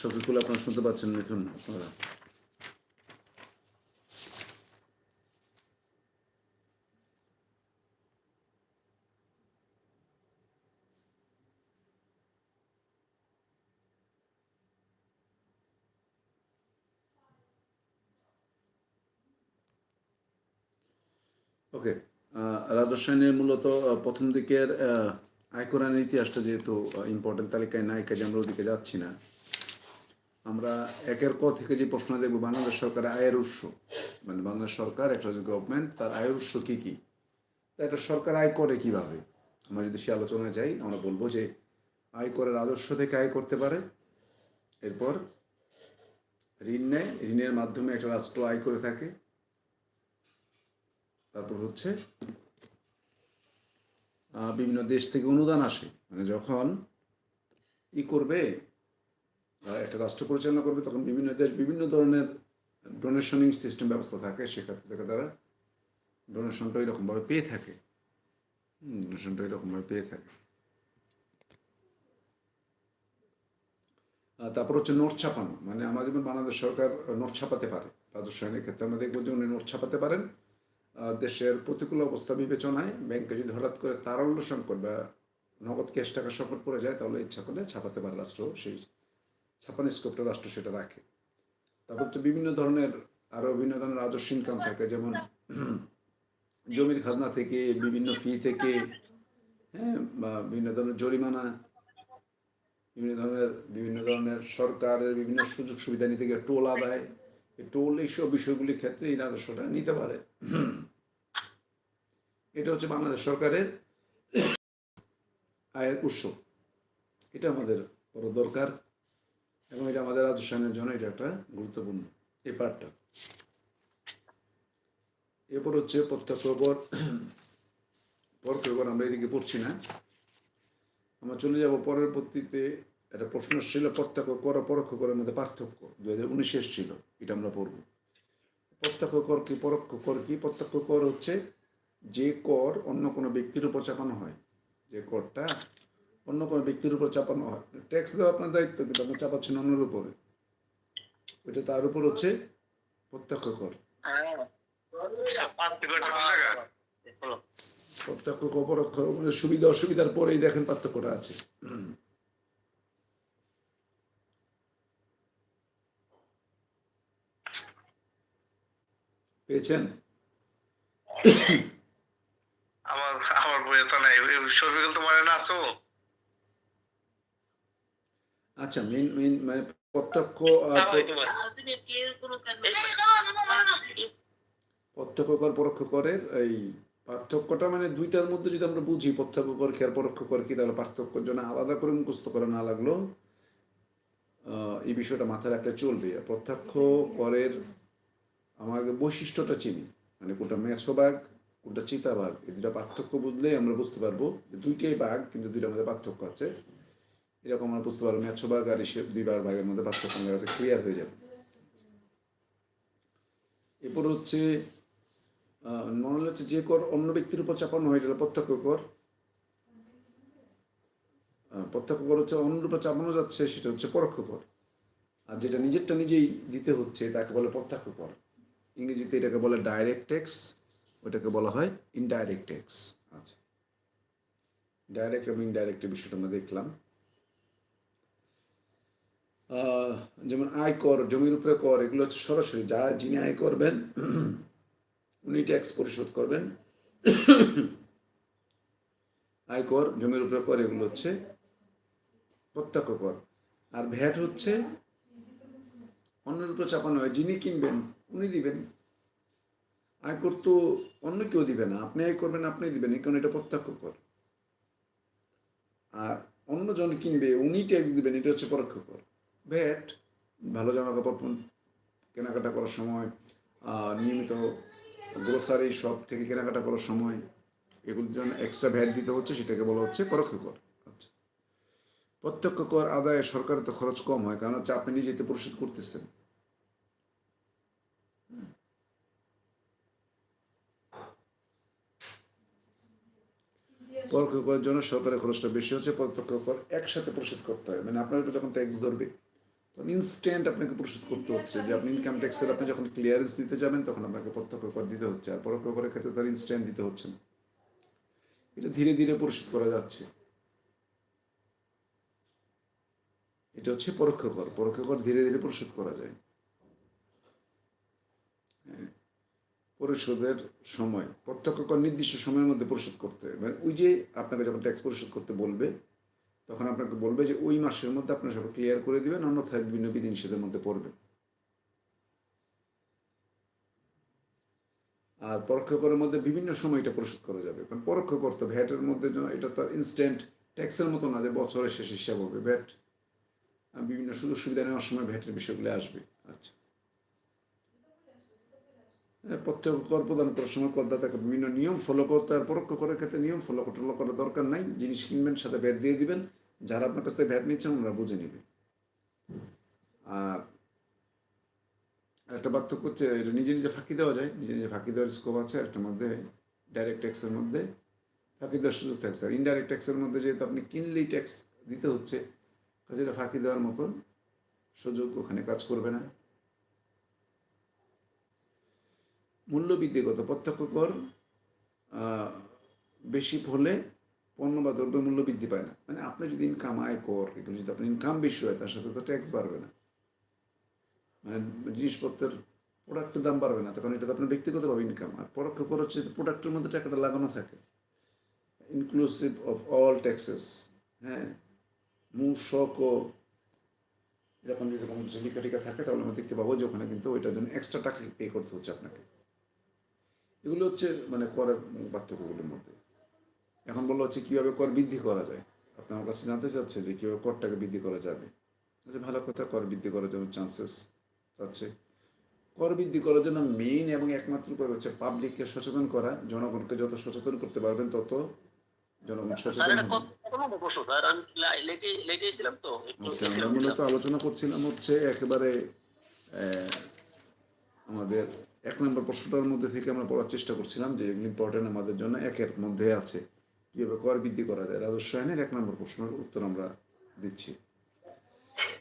শফিকুল আপনারা শুনতে পাচ্ছেন মিথুন আপনারা। ওকে রাজস্বায়নের মূলত প্রথম দিকের আয়করানের ইতিহাসটা যেহেতু ইম্পর্টেন্ট তালিকায় নাই কাজে আমরা ওদিকে যাচ্ছি না। আমরা একের ক থেকে যে প্রশ্ন দেখব, বাংলাদেশ সরকারের আয়ের উৎস মানে বাংলাদেশ সরকার, একটা গভর্নমেন্ট তার আয়ের উৎস কী কী? তা একটা সরকার আয় করে কীভাবে? আমরা যদি সে আলোচনায় যাই, আমরা বলব যে আয় করে রাজস্ব থেকে আয় করতে পারে। এরপর ঋণ নেয়, ঋণের মাধ্যমে একটা রাষ্ট্র আয় করে থাকে। তারপর হচ্ছে বিভিন্ন দেশ থেকে অনুদান আসে। মানে যখন ই করবে একটা রাষ্ট্র পরিচালনা করবে, তখন বিভিন্ন দেশ বিভিন্ন ধরনের ডোনেশনিং সিস্টেম ব্যবস্থা থাকে, সেক্ষেত্রে থেকে তারা ডোনেশনটা এরকমভাবে পেয়ে থাকে। ডোনেশনটা এরকমভাবে পেয়ে থাকে। তারপর হচ্ছে নোট ছাপানো মানে আমার যেমন বাংলাদেশ সরকার নোট ছাপাতে পারে রাজস্ব আইনের ক্ষেত্রে, আমরা দেখব যে উনি নোট ছাপাতে পারেন। দেশের প্রতিকূল অবস্থা বিবেচনায় ব্যাংকে যদি হঠাৎ করে তারল্য সংকট বা নগদ ক্যাশ টাকা সংকট পড়ে যায়, তাহলে ইচ্ছা করলে ছাপাতে পারে রাষ্ট্র সেই ছাপানো স্কোপটা রাষ্ট্র সেটা রাখে। তারপর তো বিভিন্ন ধরনের আরও বিভিন্ন ধরনের রাজস্ব ইনকাম থাকে, যেমন জমির খাজনা থেকে, বিভিন্ন ফি থেকে হ্যাঁ বা বিভিন্ন ধরনের জরিমানা, বিভিন্ন ধরনের বিভিন্ন ধরনের সরকারের বিভিন্ন সুযোগ সুবিধা নিতে গিয়ে টোল আদায়। এই টোল এইসব বিষয়গুলির ক্ষেত্রে এই রাজস্বটা নিতে পারে। এটা হচ্ছে বাংলাদেশ সরকারের আয়ের উৎস। এটা আমাদের বড় দরকার। এবং এটা আমাদের রাজস্বায়নের জন্য এটা একটা গুরুত্বপূর্ণ এই পার্টটা এরপর হচ্ছে প্রত্যক্ষ কর পরোক্ষ কর আমরা এদিকে পড়ছি না। আমরা চলে যাব পরের পত্রিতে, একটা প্রশ্ন ছিল প্রত্যক্ষ কর, পরোক্ষ করের মধ্যে পার্থক্য। দু হাজার উনিশে ছিল, এটা আমরা পড়ব। প্রত্যক্ষ কর কি, পরোক্ষ কর কি? প্রত্যক্ষ কর হচ্ছে যে কর অন্য কোনো ব্যক্তির উপর চাপানো হয়। যে করটা অন্য কোনো ব্যক্তির উপর চাপানো হয়। ট্যাক্স দেওয়া আপনার দায়িত্ব কিন্তু আপনি চাপাচ্ছেন অন্যের উপরে। ওইটা তার উপর হচ্ছে প্রত্যক্ষ কর। প্রত্যক্ষ কর পরোক্ষ কর, মানে সুবিধা অসুবিধার পরেই দেখেন পার্থক্যটা আছে। পেয়েছেন? আমার আমার বইয়ে তো নাই। শফিকুল তোমার না আছো আচ্ছা মেন মেন মানে প্রত্যক্ষ প্রত্যক্ষ কর পরোক্ষ করের এই পার্থক্যটা মানে দুইটার মধ্যে যদি আমরা বুঝি প্রত্যক্ষ কর কি আর পরোক্ষ কর কি তাহলে পার্থক্যের জন্য আলাদা করে মুখস্থ করা না লাগল। এই বিষয়টা মাথায় রাখলে চলবে। প্রত্যক্ষ করের আমাকে বৈশিষ্ট্যটা চিনি। মানে কোনটা মেছো বাঘ কোনটা চিতা বাঘ এই দুটা পার্থক্য বুঝলেই আমরা বুঝতে পারব দুইটাই বাঘ কিন্তু দুইটার মধ্যে পার্থক্য আছে। এরকম আমরা বুঝতে পারব মেছো বাঘ আর এসে দুইবার বাঘের মধ্যে পার্থক্য আমাদের কাছে ক্লিয়ার হয়ে যাবে। এরপর হচ্ছে মনে হচ্ছে যে কর, অন্য ব্যক্তির উপর চাপানো হয়, এটা প্রত্যক্ষ কর। প্রত্যক্ষ কর হচ্ছে অন্যের উপর চাপানো যাচ্ছে, সেটা হচ্ছে পরোক্ষ কর। আর যেটা নিজেরটা নিজেই দিতে হচ্ছে, তাকে বলে প্রত্যক্ষ কর। ইংরেজিতে এটাকে বলে ডাইরেক্ট ট্যাক্স ওটাকে বলা হয় ইনডাইরেক্ট ট্যাক্স আচ্ছা। ডাইরেক্ট এবং ইনডাইরেক্ট বিষয়টা আমরা দেখলাম। যেমন আয় কর জমির উপরে কর, এগুলো হচ্ছে সরাসরি, যা যিনি আয় করবেন, উনি ট্যাক্স পরিশোধ করবেন। আয়কর, জমির উপরে কর, এগুলো হচ্ছে প্রত্যক্ষ কর। আর ভ্যাট হচ্ছে অন্যের উপর চাপানো হয়, যিনি কিনবেন, উনি দিবেন। আয়কর তো অন্য কেউ দিবে না, আপনি আয় করবেন, আপনি দিবেন কারণ এটা প্রত্যক্ষ কর। আর অন্য জন কিনবে, উনি ট্যাক্স দিবেন, এটা হচ্ছে পরোক্ষ কর। ভ্যাট ভালো জামা কাপড় কেনাকাটা করার সময় নিয়মিত গ্রোসারি শপ থেকে কেনাকাটা করার সময় এগুলোর জন্য এক্সট্রা ভ্যাট দিতে হচ্ছে, সেটাকে বলা হচ্ছে পরোক্ষ কর। আচ্ছা। প্রত্যক্ষ কর আদায়ে সরকারের তো খরচ কম হয় কারণ হচ্ছে আপনি নিজে তো পরিশোধ করতেছেন। পরোক্ষ করের জন্য সরকারের খরচটা বেশি হচ্ছে, প্রত্যক্ষ কর একসাথে পরিশোধ করতে হয়। মানে আপনার যখন ট্যাক্স ধরবে তখন ইনস্ট্যান্ট আপনাকে পরিশোধ করতে হচ্ছে যে আপনি ইনকাম ট্যাক্সের আপনি যখন ক্লিয়ারেন্স দিতে যাবেন, তখন আপনাকে প্রত্যক্ষ কর দিতে হচ্ছে। আর পরোক্ষ করের ক্ষেত্রে তার ইনস্ট্যান্ট দিতে হচ্ছে না। এটা ধীরে ধীরে পরিশোধ করা যাচ্ছে। এটা হচ্ছে পরোক্ষ কর পরোক্ষ কর ধীরে ধীরে পরিশোধ করা যায়। হ্যাঁ। পরিশোধের সময়, প্রত্যক্ষ কর নির্দিষ্ট সময়ের মধ্যে পরিশোধ করতে মানে ওই যে আপনাকে যখন ট্যাক্স পরিশোধ করতে বলবে তখন আপনাকে বলবে যে ওই মাসের মধ্যে আপনার সব ক্লিয়ার করে দিবেন, অন্যথায় বিভিন্ন বিধিনিষেধের মধ্যে পড়বে। আর পরোক্ষ করের মধ্যে বিভিন্ন সময় এটা পরিশোধ করা যাবে। কারণ পরোক্ষ কর তো ভ্যাটের মধ্যে এটা তো ইনস্ট্যান্ট ট্যাক্সের মতো না যে বছরের শেষ হিসাব হবে। ভ্যাট বিভিন্ন সুযোগ সুবিধা নেওয়ার সময় ভ্যাটের বিষয়গুলো আসবে। আচ্ছা। প্রত্যক্ষ প্রদান করার সময় করদাতাকে বিভিন্ন নিয়ম ফলো করতে পরোক্ষ করার ক্ষেত্রে নিয়ম ফলো ফলো করার দরকার নাই। জিনিস কিনবেন, সাথে ভ্যাট দিয়ে দিবেন। যারা আপনার কাছ থেকে ভ্যাট নিচ্ছেন, ওনারা বুঝে নেবে। আর একটা পার্থক্য হচ্ছে, এটা নিজে নিজে ফাঁকি দেওয়া যায়। নিজে নিজে ফাঁকি দেওয়ার স্কোপ আছে একটার মধ্যে ডাইরেক্ট ট্যাক্সের মধ্যে ফাঁকি দেওয়ার সুযোগ থাকছে। আর ইনডাইরেক্ট ট্যাক্সের মধ্যে যেহেতু আপনি কিনলেই ট্যাক্স দিতে হচ্ছে, কাজে এটা ফাঁকি দেওয়ার মতন সুযোগ ওখানে কাজ করবে না। মূল্যবৃদ্ধিগত প্রত্যক্ষ কর বেশি হলে পণ্য বা দ্রব্য মূল্য বৃদ্ধি পায় না। মানে আপনি যদি ইনকাম আয় কর, এগুলো যদি আপনার ইনকাম বেশি হয়, তার সাথে তো ট্যাক্স বাড়বে না। মানে জিনিসপত্রের প্রোডাক্টের দাম বাড়বে না, তখন এটা তো আপনার ব্যক্তিগতভাবে ইনকাম আর পরোক্ষ কর হচ্ছে প্রোডাক্টের মধ্যে টাকাটা লাগানো থাকে। ইনক্লুসিভ অফ অল ট্যাক্সেস হ্যাঁ? মূসক ও এরকম যদি কোনো কিছু টিকা থাকে, তাহলে আমরা দেখতে পাবো যে ওখানে কিন্তু ওইটার জন্য এক্সট্রা টাকা পে করতে হচ্ছে আপনাকে। এগুলো হচ্ছে মানে করের পার্থক্যগুলোর মধ্যে। এখন বলা হচ্ছে কীভাবে কর বৃদ্ধি করা যায়? আপনি আমার কাছে জানতে চাচ্ছে যে কীভাবে করটাকে বৃদ্ধি করা যাবে। আচ্ছা ভালো কথা কর বৃদ্ধি করার জন্য চান্সেস আছে। কর বৃদ্ধি করার জন্য মেইন এবং একমাত্র উপায় হচ্ছে পাবলিককে সচেতন করা। জনগণকে যত সচেতন করতে পারবেন তত জনগণ সচেতন আমি তো আচ্ছা আমরা মূলত আলোচনা করছিলাম হচ্ছে একেবারে আহ, আমাদের এক নম্বর প্রশ্নটার মধ্যে থেকে আমরা পড়ার চেষ্টা করছিলাম যে ইম্পর্টেন্ট আমাদের জন্য একের মধ্যে আছে। কীভাবে কর বৃদ্ধি করা যায়? রাজস্ব আইনের এক নম্বর প্রশ্নের উত্তর আমরা দিচ্ছি।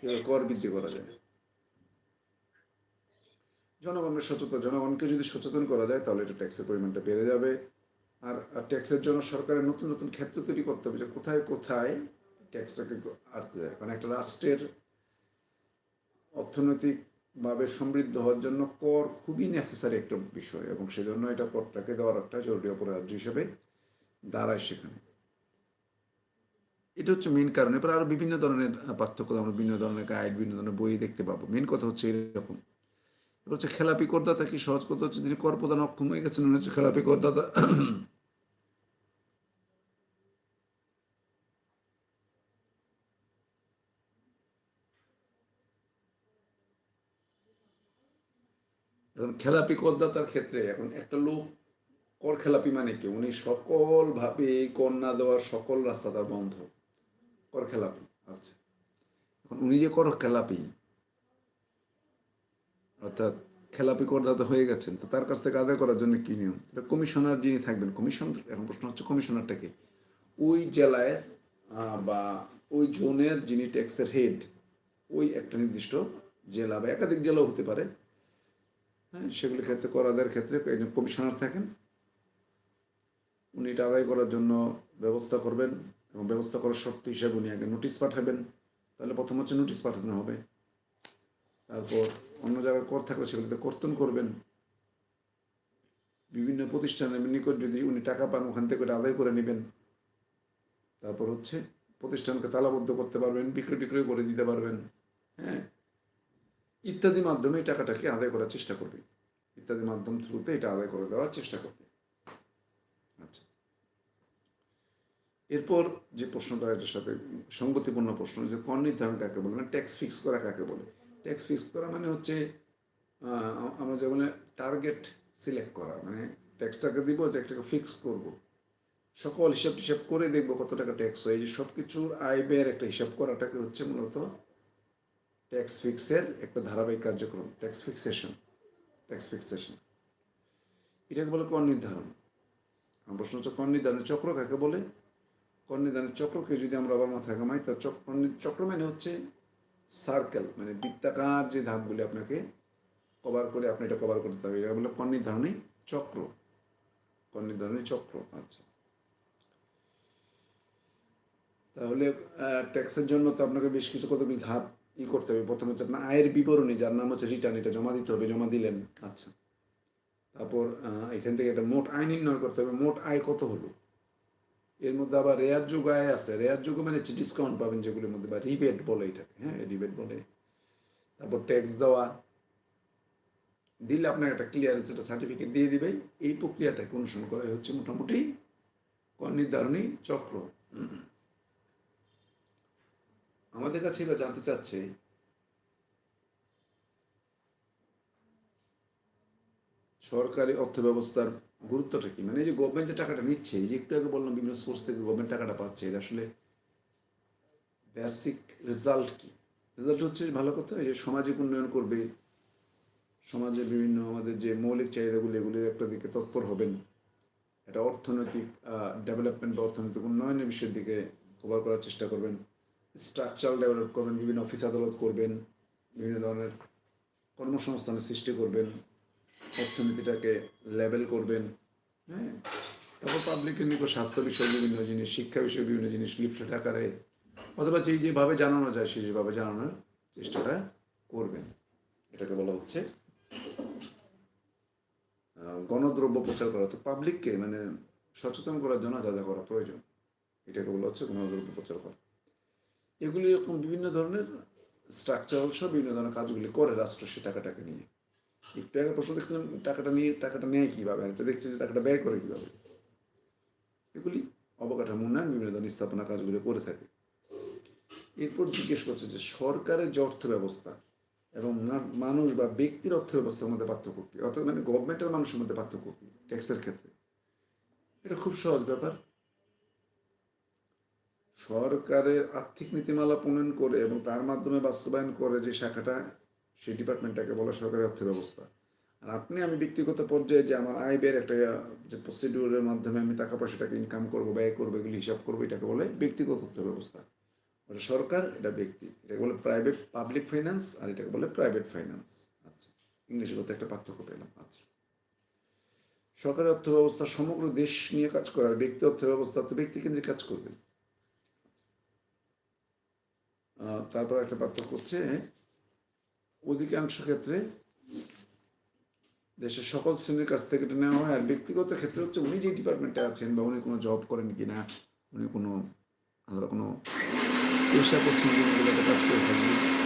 কীভাবে কর বৃদ্ধি করা যায়? জনগণের সচেতন, জনগণকে যদি সচেতন করা যায়, তাহলে এটা ট্যাক্সের পরিমাণটা বেড়ে যাবে। আর ট্যাক্সের জন্য সরকারের নতুন নতুন ক্ষেত্র তৈরি করতে হবে যে কোথায় কোথায় ট্যাক্সটাকে আটতে যায়। কারণ একটা রাষ্ট্রের অর্থনৈতিকভাবে সমৃদ্ধ হওয়ার জন্য কর খুবই নেসেসারি একটা বিষয় এবং সেজন্য এটা করটাকে দেওয়ার একটা জরুরি অপরাধ হিসেবে দাঁড়ায় সেখানে। এটা হচ্ছে মেন কারণ। এরপর আরও বিভিন্ন ধরনের পার্থক্য, আমরা বিভিন্ন ধরনের গাইড বিভিন্ন ধরনের বই দেখতে পাবো। মেন কথা হচ্ছে এরকম। এবার হচ্ছে খেলাপি করদাতা কি সহজ কথা হচ্ছে? যিনি কর প্রদান অক্ষম হয়ে গেছেন হচ্ছে খেলাপি করদাতা এখন খেলাপি করদাতার ক্ষেত্রে এখন একটা লোক কর খেলাপি মানে কি? উনি সকলভাবে কর না দেওয়ার সকল রাস্তা তার বন্ধ। কর খেলাপি আচ্ছা। এখন উনি যে কর খেলাপি, অর্থাৎ খেলাপি করদাতা হয়ে গেছেন, তো তার কাছ থেকে আদায় করার জন্য কী নিয়ম? এটা কমিশনার যিনি থাকবেন, কমিশন, এখন প্রশ্ন হচ্ছে কমিশনারটাকে ওই জেলায় বা ওই জোনের যিনি ট্যাক্সের হেড ওই একটা নির্দিষ্ট জেলা বা একাধিক জেলাও হতে পারে। হ্যাঁ সেগুলির ক্ষেত্রে কর আদায়ের ক্ষেত্রে একজন কমিশনার থাকেন। উনি এটা আদায় করার জন্য ব্যবস্থা করবেন এবং ব্যবস্থা করার শর্ত হিসাবে উনি আগে নোটিশ পাঠাবেন। তাহলে প্রথম হচ্ছে নোটিশ পাঠানো হবে। তারপর অন্য জায়গায় কর থাকলে সেগুলিতে কর্তন করবেন। বিভিন্ন প্রতিষ্ঠানের নিকট যদি উনি টাকা পান, ওখান থেকে আদায় করে নেবেন। তারপর হচ্ছে প্রতিষ্ঠানকে তালাবদ্ধ করতে পারবেন বিক্রয় টিক্রয় করে দিতে পারবেন। হ্যাঁ ইত্যাদি মাধ্যমে এই টাকাটাকে আদায় করার চেষ্টা করবে। ইত্যাদি মাধ্যম থ্রুতে এটা আদায় করে দেওয়ার চেষ্টা করবে। আচ্ছা। এরপর যে প্রশ্নটা, এটার সাথে সঙ্গতিপূর্ণ প্রশ্ন, যে কর নির্ধারণ কাকে বলে মানে ট্যাক্স ফিক্স করা কাকে বলে? ট্যাক্স ফিক্স করা মানে হচ্ছে আমরা যেমন টার্গেট সিলেক্ট করা মানে ট্যাক্সটাকে দিব, যে একটাকে ফিক্স করব। সকল হিসাব টিসাব করে দেখব কত টাকা ট্যাক্স হয় যে সব কিছুর আয় ব্যয়ের একটা হিসাব করাটাকে হচ্ছে মূলত ট্যাক্স ফিক্সের একটা ধারাবাহিক কার্যক্রম ট্যাক্স ফিক্সেশন ট্যাক্স ফিক্সেশন এটাকে বলে কর নির্ধারণ। আমার প্রশ্ন হচ্ছে কর নির্ধারণের চক্র কাকে বলে? কর নির্ধারণের চক্রকে যদি আমরা আবার মাথায় কামাই তার চক্র চক্র মানে হচ্ছে সার্কেল মানে বৃত্তাকার যে ধাপগুলি আপনাকে কভার করে, আপনি এটা কভার করতে হবে। এটা বলে কর নির্ধারণী চক্র। কর নির্ধারণী চক্র আচ্ছা। তাহলে ট্যাক্সের জন্য তো আপনাকে বেশ কিছু কতগুলি ধাপ ই করতে হবে। প্রথমে হচ্ছে আপনার আয়ের বিবরণী, যার নাম হচ্ছে রিটার্ন এটা জমা দিতে হবে, জমা দিলেন। আচ্ছা। তারপর এখান থেকে একটা মোট আয় নির্ণয় করতে হবে। মোট আয় কত হলো? এর মধ্যে আবার রেয়ার যোগ আয় আছে। রেয়ার যোগ মানে হচ্ছে ডিসকাউন্ট পাবেন যেগুলোর মধ্যে বা রিবেট বলে এটাকে হ্যাঁ রিবেট বলে। তারপর ট্যাক্স দেওয়া। দিলে আপনাকে একটা ক্লিয়ারেন্স একটা সার্টিফিকেট দিয়ে দিবে। এই প্রক্রিয়াটাকে অনুসরণ করা হচ্ছে মোটামুটি কর নির্ধারণী চক্র। আমাদের কাছে এবার জানতে চাচ্ছে, সরকারি অর্থ ব্যবস্থার গুরুত্বটা কি? মানে যে গভর্নমেন্ট যে টাকাটা নিচ্ছে যে একটু আগে বললাম বিভিন্ন সোর্স থেকে গভর্নমেন্ট টাকাটা পাচ্ছে এটা আসলে বেসিক রেজাল্ট কি? রেজাল্ট হচ্ছে ভালো কথা যে সামাজিক উন্নয়ন করবে, সমাজের বিভিন্ন আমাদের যে মৌলিক চাহিদাগুলো, এগুলির একটা দিকে তৎপর হবেন। এটা অর্থনৈতিক ডেভেলপমেন্ট বা অর্থনৈতিক উন্নয়নের বিষয়ের দিকে কভার করার চেষ্টা করবেন। স্ট্রাকচারাল ডেভেলপ করবেন, বিভিন্ন অফিস আদালত করবেন, বিভিন্ন ধরনের কর্মসংস্থানের সৃষ্টি করবেন, অর্থনীতিটাকে লেভেল করবেন হ্যাঁ? তারপর পাবলিকের নিকট স্বাস্থ্য বিষয়ে বিভিন্ন জিনিস, শিক্ষা বিষয়ে বিভিন্ন জিনিস লিফলেট আকারে, অথবা যেই যেভাবে জানানো যায় সেই যেভাবে জানানোর চেষ্টাটা করবেন। এটাকে বলা হচ্ছে গণদ্রব্য প্রচার করা। তো পাবলিককে মানে সচেতন করার জন্য যা যা করা প্রয়োজন, এটাকে বলা হচ্ছে গণদ্রব্য প্রচার করা। এগুলি এরকম বিভিন্ন ধরনের স্ট্রাকচারাল সব বিভিন্ন ধরনের কাজগুলি করে রাষ্ট্র সে টাকাটাকে নিয়ে। একটু আগে প্রশ্ন দেখছিলাম, টাকাটা নিয়ে, টাকাটা নেয় কীভাবে? একটা দেখছি যে টাকাটা ব্যয় করে কীভাবে। এগুলি অবকাঠামো উন্নয়ন, বিভিন্ন ধরনের স্থাপনা কাজগুলি করে থাকে। এরপর জিজ্ঞেস করছে যে সরকারের যে অর্থ ব্যবস্থা এবং মানুষ বা ব্যক্তির অর্থ ব্যবস্থার মধ্যে পার্থক্য কি? অর্থাৎ মানে গভর্নমেন্টের মানুষের মধ্যে পার্থক্য কি? ট্যাক্সের ক্ষেত্রে। এটা খুব সহজ ব্যাপার। সরকারের আর্থিক নীতিমালা প্রণয়ন করে এবং তার মাধ্যমে বাস্তবায়ন করে যে শাখাটা, সেই ডিপার্টমেন্টটাকে বলা সরকারি অর্থ ব্যবস্থা। আর আপনি, আমি ব্যক্তিগত পর্যায়ে যে আমার আয় ব্যয়ের একটা, যে প্রসিডিউরের মাধ্যমে আমি টাকা পয়সাটাকে ইনকাম করব, ব্যয় করব, এগুলি হিসাব করব, এটাকে বলে ব্যক্তিগত অর্থ ব্যবস্থা। সরকার এটা ব্যক্তি, এটাকে বলে প্রাইভেট পাবলিক ফাইন্যান্স আর এটাকে বলে প্রাইভেট ফাইন্যান্স আচ্ছা ইংলিশের করতে একটা পার্থক্য পেলাম। আচ্ছা। সরকারি অর্থ ব্যবস্থা সমগ্র দেশ নিয়ে কাজ করে, আর ব্যক্তি অর্থ ব্যবস্থা তো ব্যক্তি কেন্দ্রিক কাজ করবে। তারপর একটা পার্থক্য হচ্ছে অধিকাংশ ক্ষেত্রে দেশের সকল শ্রেণির কাছ থেকে এটা নেওয়া হয়। আর ব্যক্তিগত ক্ষেত্রে হচ্ছে উনি যে ডিপার্টমেন্টে আছেন বা উনি কোনো জব করেন কি না উনি কোনো, আমরা কোনো পেশা করছেন কাজ করে থাকবেন